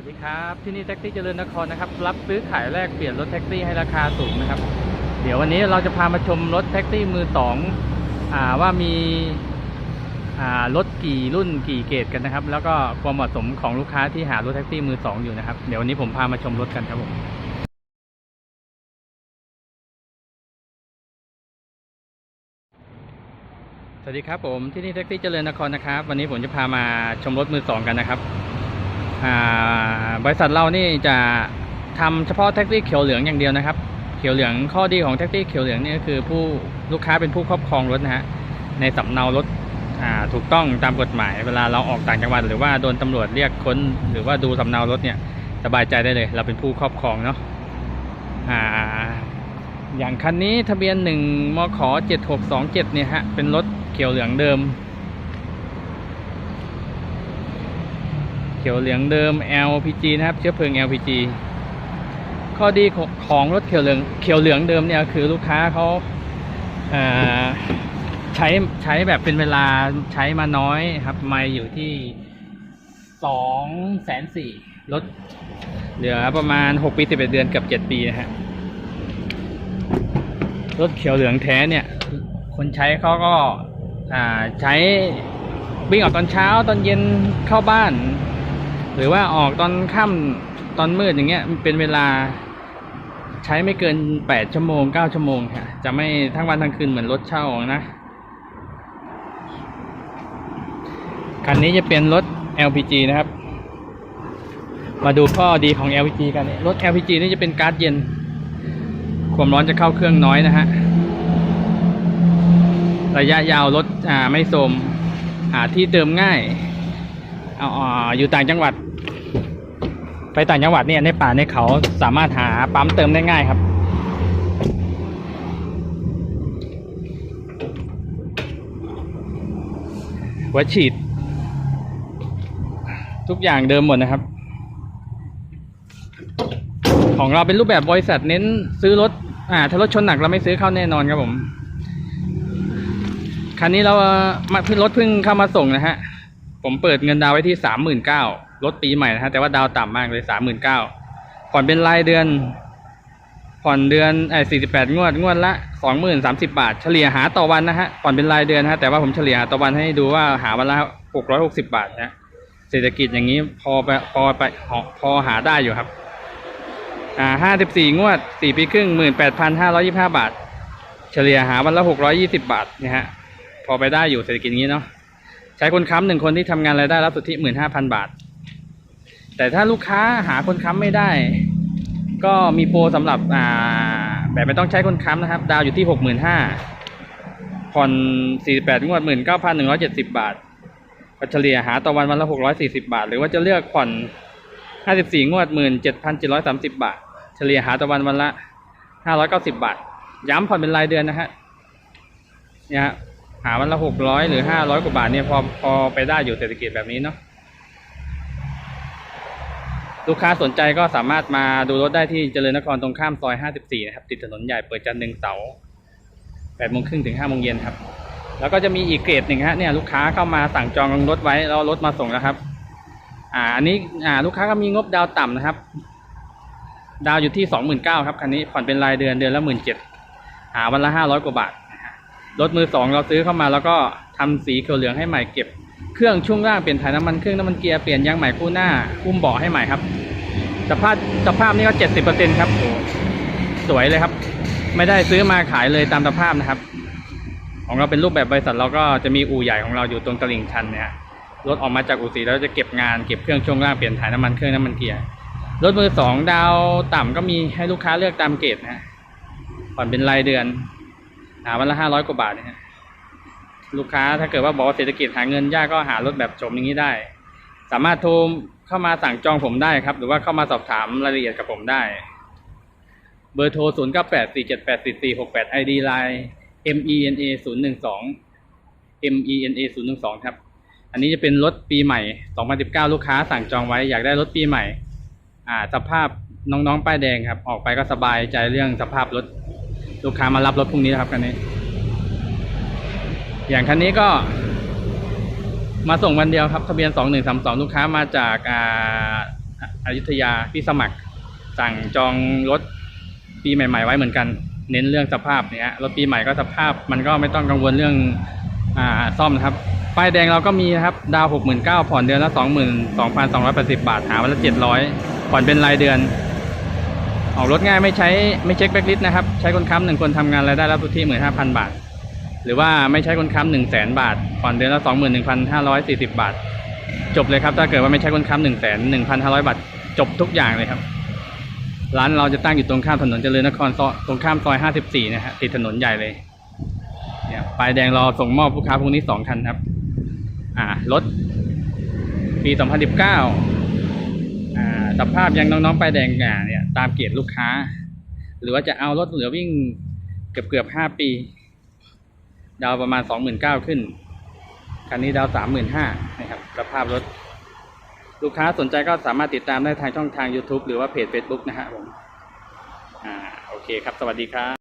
วัสดีครับ ที่นี่แท็กซี่เจริญนครนะครับ รับซื้อขายแลกเปลี่ยนรถแท็กซี่ให้ราคาสูงนะครับ เดี๋ยววันนี้เราจะพามาชมรถแท็กซี่มือสองอ่าว่ามีอ่ารถกี่รุ่นกี่เกรดกันนะครับ แล้วก็ความเหมาะสมของลูกค้าที่หารถแท็กซี่มือสองอยู่นะครับ เดี๋ยววันนี้ผมพามาชมรถกันครับผมสวัสดีครับผมที่นี่แท็กซี่เจริญนครนะครับ วันนี้ผมจะพามาชมรถมือสองกันนะครับ บริษัทเรานี่จะทำเฉพาะแท็กซี่เขียวเหลืองอย่างเดียวนะครับ เขียวเหลืองข้อดีของแท็กซี่เขียวเหลืองนี่ก็คือผู้ลูกค้าเป็นผู้ครอบครองรถนะฮะในสำเนารถถูกต้องตามกฎหมาย เวลาเราออกต่างจังหวัดหรือว่าโดนตำรวจเรียกค้น หรือว่าดูสำเนารถเนี่ยสบายใจได้เลย เราเป็นผู้ครอบครองเนาะอ่าอย่างคันนี้ทะเบียนหนึ่งมขเจ็ดหกสองเจ็ดเนี่ยฮะเป็นรถเขียวเหลืองเดิม ขียวเหลืองเดิม LPG นะครับ เชื้อเพลิง LPG ข้อดีของรถเขียวเหลืองเขียวเหลืองเดิมเนี่ยคือลูกค้าเขาเอ่อใช้ใช้แบบเป็นเวลาใช้มาน้อยครับ ไม่อยู่ที่สองแสนสี่ลดเหลือประมาณหกปีสิบเอ็ดเดือนกับเจ็ดปีนะฮะรถเขียวเหลืองแท้เนี่ย คนใช้เขาก็าใช้วิ่งออกตอนเช้าตอนเย็นเข้าบ้าน หรือว่าออกตอนค่ำตอนมืดอย่างเงี้ยเป็นเวลาใช้ไม่เกินแปดชั่วโมงเก้าชั่วโมงค่ะ จะไม่ทั้งวันทั้งคืนเหมือนรถเช่านะ คันนี้จะเป็นรถ LPG นะครับ มาดูข้อดีของ LPG กัน รถ LPG นี่จะเป็นก๊าซเย็น ความร้อนจะเข้าเครื่องน้อยนะฮะ ระยะยาวรถอ่าไม่โทมหาที่เติมง่ายอออยู่ต่างจังหวัด ไปต่างจังหวัดเนี่ยในป่าในเขาสามารถหาปั๊มเติมได้ง่ายครับหัวฉีด ทุกอย่างเดิมหมดนะครับ ของเราเป็นรูปแบบบริษัทเน้นซื้อรถ อ่า ถ้ารถชนหนักเราไม่ซื้อเข้าแน่นอนครับผม คันนี้เรามาเพิ่งรถเพิ่งเข้ามาส่งนะฮะ ผมเปิดเงินดาวไว้ที่สามหมื่นเก้ารถปีใหม่นะฮะแต่ว่าดาวต่ำมากเลยสามหมื่นเก้าผ่อนเป็นรายเดือน ผ่อนเดือนไอ้สี่สิบแปดงวดงวดละสองหมื่นสามสิบาท เฉลี่ยหาต่อวันนะฮะผ่อนเป็นรายเดือนนะฮะแต่ว่าผมเฉลี่ยหาต่อวันให้ดูว่าหาวันละหกร้อยหกสิบาทนะเศรษฐกิจอย่างนี้พอไปพอไปพอหาได้อยู่ครับอ่าห้าสิบสี่งวดสี่ปีครึ่งหมื่นแปดพันห้าร้อยี่ห้าบาท เฉลี่ยหาวันละหกร้อยี่สิบาทนี่ยฮะพอไปได้อยู่เศรษฐกิจอย่างนี้เนาะ ใช้คนค้ำหนึ่งคนที่ทำงานรายได้รับสุทธิหมื่นห้าพันบาท แต่ถ้าลูกค้าหาคนค้ำไม่ได้ ก็มีโปรสำหรับอ่าแบบไม่ต้องใช้คนค้ำนะครับ ดาวอยู่ที่หกหมื่นห้าผ่อนสี่แปดงวดหมื่นเก้าพันหนึ่งร้อยเจ็ดสิบาทก็เฉลี่ยหาต่อวันวันละหกร้อยสี่สิบาท หรือว่าจะเลือกผ่อนห้าสิบสี่งวดหมื่นเจ็ดพันเจ็ดร้อยสามสิบาท เฉลี่ยหาต่อวันวันละห้าร้อยเก้าสิบาท ย้ำผ่อนเป็นรายเดือนนะฮะเนี่ย หาวันละหกร้อยหรือห้าร้อยกว่าบาทเนี่ยพอพอไปได้อยู่เศรษฐกิจแบบนี้เนาะลูกค้าสนใจก็สามารถมาดูรถได้ที่เจริญนครตรงข้ามซอย 54 นะครับ ติดถนนใหญ่เปิดจันทร์หนึ่งเสาร์8โมงครึ่งถึง5โมงเย็นครับ แล้วก็จะมีอีกเกรดหนึ่งฮะเนี่ยลูกค้าเข้ามาสั่งจองรถไว้แล้วรถมาส่งแล้วครับ อ่าอันนี้อ่าลูกค้าก็มีงบดาวต่ำนะครับ ดาวอยู่ที่ 29,000ครับคันนี้ผ่อนเป็นรายเดือนเดือนละ 17,000หาวันละ 500 กว่าบาท รถมือสองเราซื้อเข้ามาแล้วก็ทำสีเขียวเหลืองให้ใหม่เก็บ เครื่องช่วงล่างเปลี่ยนถ่ายน้ำมันเครื่องน้ำมันเกียร์เปลี่ยนยางใหม่คู่หน้าอุ้มเบาะให้ใหม่ครับสภาพสภาพนี่ก็เจ็ดสิบเปอร์เซ็นครับโอ้สวยเลยครับ ไม่ได้ซื้อมาขายเลยตามสภาพนะครับ ของเราเป็นรูปแบบบริษัทเราก็จะมีอู่ใหญ่ของเราอยู่ตรงตลิ่งชันเนี่ยรถออกมาจากอู่สีแล้วจะเก็บงานเก็บเครื่องช่วงล่างเปลี่ยนถ่ายน้ำมันเครื่องน้ำมันเกียร์รถมือสองดาวต่ำก็มีให้ลูกค้าเลือกตามเกรดนะผ่อนเป็นรายเดือน หาวันละห้าร้อยกว่าบาทนะฮะลูกค้าถ้าเกิดว่าบอกว่าเศรษฐกิจหาเงินยากก็หารถแบบโฉมอย่างนี้ได้ สามารถโทรเข้ามาสั่งจองผมได้ครับ หรือว่าเข้ามาสอบถามรายละเอียดกับผมได้ เบอร์โทร 0 9 8 4 7 8 4 4 6 8 ID Line M E N A 0 1 2 M E N A 0 1 2 ครับ อันนี้จะเป็นรถปีใหม่ 2019 ลูกค้าสั่งจองไว้อยากได้รถปีใหม่ อ่า สภาพน้องๆ ป้ายแดงครับ ออกไปก็สบายใจเรื่องสภาพรถ ลูกค้ามารับรถพรุ่งนี้นะครับคันนี้ อย่างคันนี้ก็มาส่งวันเดียวครับ ทะเบียน2132ลูกค้ามาจากอ่าอยุธยาที่สมัคร สั่งจองรถปีใหม่ ๆ ไว้เหมือนกัน เน้นเรื่องสภาพเนี่ยรถปีใหม่ก็สภาพ มันก็ไม่ต้องกังวลเรื่องอ่าซ่อมนะครับป้ายแดงเราก็มีนะครับ ดาวหกหมื่นเก้าผ่อนเดือนละสองหมื่นสองพันสองร้อยแปดสิบาทหาวันละเจ็ดร้อยผ่อนเป็นรายเดือน ออกรถง่ายไม่ใช้ไม่เช็คแบ็กลิสต์นะครับ ใช้คนค้ำหนึ่งคนทำงานรายได้รับสุทธิหมื่นห้าพันบาท หรือว่าไม่ใช้คนค้ำหนึ่งแสนบาทผ่อนเดือนละสองหมื่นหนึ่งพันห้าร้อยสี่สิบาท จบเลยครับ ถ้าเกิดว่าไม่ใช้คนค้ำหนึ่งแสนหนึ่งพันห้าร้อยบาท จบทุกอย่างเลยครับ ร้านเราจะตั้งอยู่ตรงข้ามถนนเจริญนครซอยตรงข้ามซอยห้าสิบสี่นะฮะติดถนนใหญ่เลยเนี่ยป้ายแดงรอส่งมอบลูกค้าพรุ่งนี้สองคันครับ อ่ารถปีสองพันสิบเก้า สภาพยังน้องๆไปแดงอ่าเนี่ยตามเกียรติลูกค้า หรือว่าจะเอารถเหลือวิ่งเกือบเกือบห้าปี ดาวประมาณสองหมื่นเก้าขึ้น คันนี้ดาวสามหมื่นห้านะครับสภาพรถ ลูกค้าสนใจก็สามารถติดตามได้ทางช่องทาง YouTube หรือว่าเพจ Facebook นะฮะผมอ่าโอเคครับ สวัสดีครับ